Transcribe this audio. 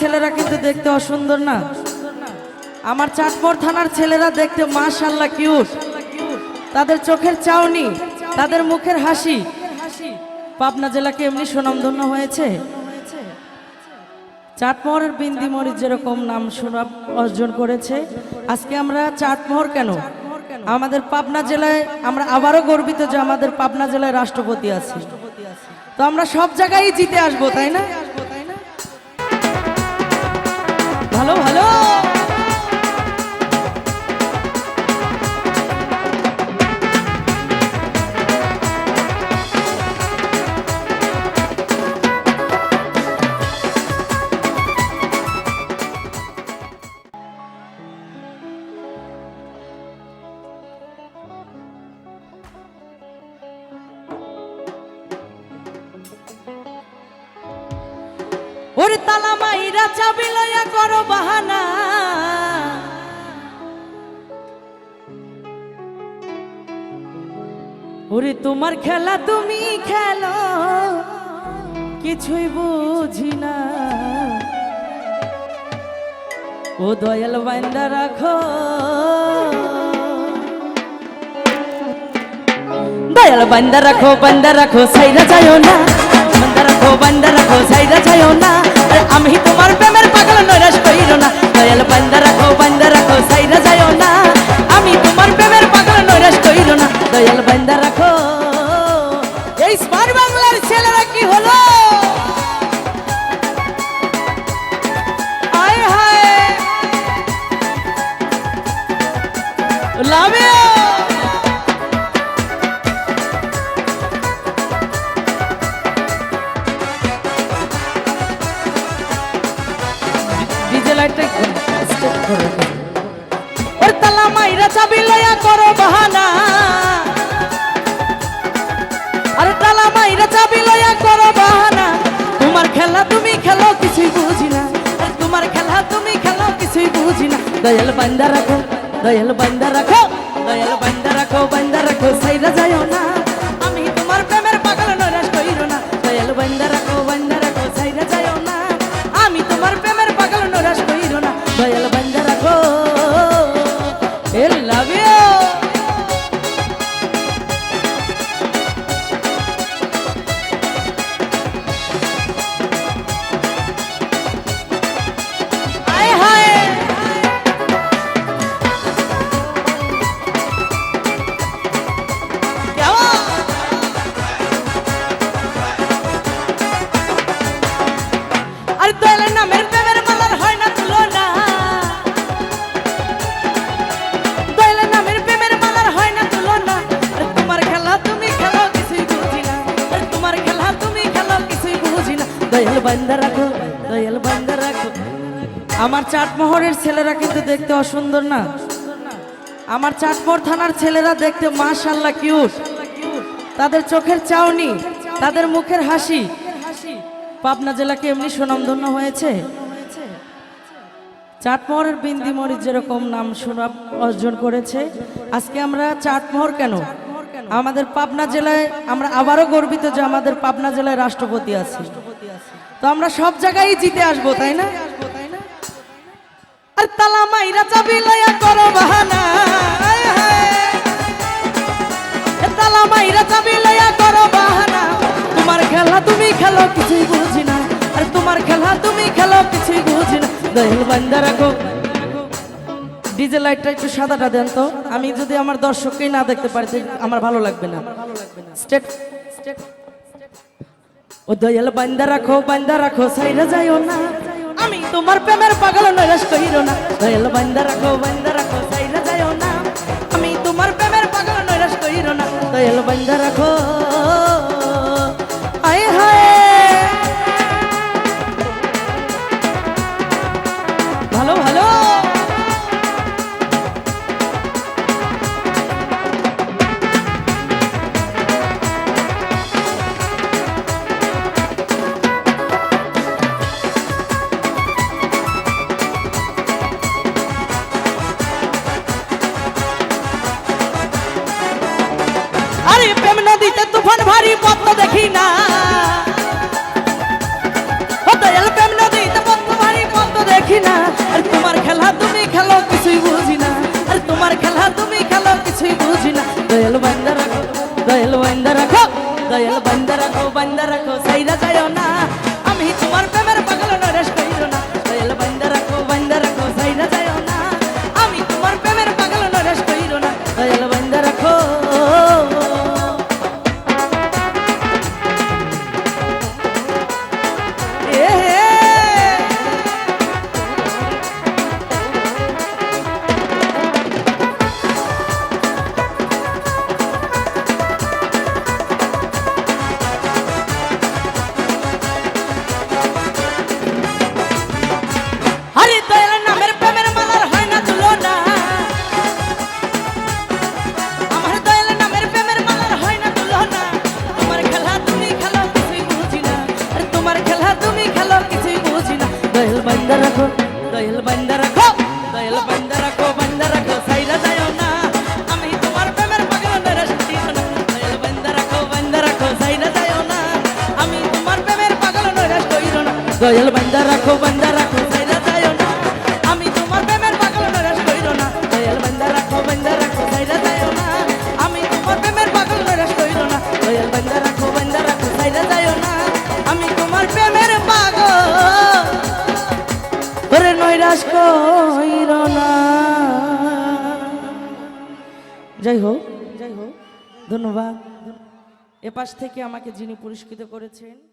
ছেলেরা কিন্তু দেখতে অসুন্দর না। আমার চাটমোহর থানার ছেলেরা দেখতে মাশাল্লাহ কিউট তাদের চোখের চাউনি, তাদের মুখের হাসি। পাবনা জেলাকে এমনি সুনামধন্য হয়েছে। চাটমোহরের বিন্দি মরিচ যেরকম নাম সুনাম অর্জন করেছে। আজকে আমরা চাটমোহর কেন? আমাদের পাবনা জেলায় আমরা আবারও গর্বিত যে আমাদের পাবনা জেলায় রাষ্ট্রপতি আছে। তো আমরা সব জায়গায় জিতে আসব, তাই না? ভালো ভালো। ওরে তালা মাইরা চাবি লইয়া করো বাহানা। ওরে তোমার খেলা তুমি খেলো, কিছুই বুঝি না। ও দয়াল বান্দা রাখো। দয়াল বান্দা রাখো বান্দা রাখো, সাইরা যায়ও না। বান্দা রাখো বান্দা রাখো সাইরা যায়ও না। আমি করো বাহানা। আরে তালা মাইরা চাবি লয়া করো বাহানা। তোমার খেলা তুমি খেলো, কিছুই বুঝি না। আরে তোমার খেলা তুমি খেলো, কিছুই বুঝি না। দয়াল বান্দা রাখো, দয়াল বান্দা রাখো, দয়াল বান্দা রাখো বান্দা রাখো। আমার চাটমোহরের ছেলেরা কিন্তু দেখতে অসুন্দর না। আমার চাটমোহর থানার ছেলেরা দেখতে মাশাল্লাহ কিউট তাদের চোখের চাউনি তাদের মুখের হাসি। পাবনা জেলাকে এমনি সুনামধন্য হয়েছে? চাটমোহরের বিন্দি মরিচ যেরকম নাম সুনাম অর্জন করেছে, আজকে আমরা চাটমোহর কেন? আমাদের পাবনা জেলায় আমরা আবারও গর্বিত যে আমাদের পাবনা জেলায় রাষ্ট্রপতি আছে। তো আমরা সব জায়গায় জিতে আসব, তাই না? আর তালা মাইরা চাবি লয়া করো বাহানা। তালা মাইরা চাবি লয়া করো বাহানা। তোমার খেলা তুমি খেলো, কিছুই বুঝি না। আর তোমার খেলা তুমি খেলো, কিছুই বুঝি না। দয়াল বান্দা রাখো। ডিজে লাইটটা একটু সাদাটা দেন তো। আমি যদি আমার দর্শককেই না দেখতে পারি আমার ভালো লাগবে না। ও দয়াল, বান্দা রাখো বান্দা রাখো, সাইরা যাইও না। আমি তোমার প্রেমের পাগল কইরো না। দয়াল, বান্দা রাখো বান্দা রাখো যাইও না। আমি তোমার প্রেমের পাগল, নৈরাশ কইরো না। দয়াল, বান্দা রাখো। আয় হায়। ভারী পদ্ম দেখি না। খেলা তুমি খেলো, কিছুই বুঝি না। দয়াল বাইন্দা রাখো, দয়াল বাইন্দা রাখো, দয়াল খেলা তুমি খেলো, কিছুই বুঝি না। দয়াল বান্দা রাখো, দয়াল বান্দা রাখো, দয়াল বান্দা রাখো বান্দা রাখো, সাইরা যায় না। আমি তোমার প্রেমের পাগল মেরা সত্যি না দয়াল বান্দা রাখো বান্দা রাখো, সাইরা যায় না। আমি তোমার প্রেমের পাগল মেরা সত্যি না দয়াল বান্দা রাখো বান্দা যাই হোক যাই হোক ধন্যবাদ। এপাশ পাশ থেকে আমাকে যিনি পুরস্কৃত করেছেন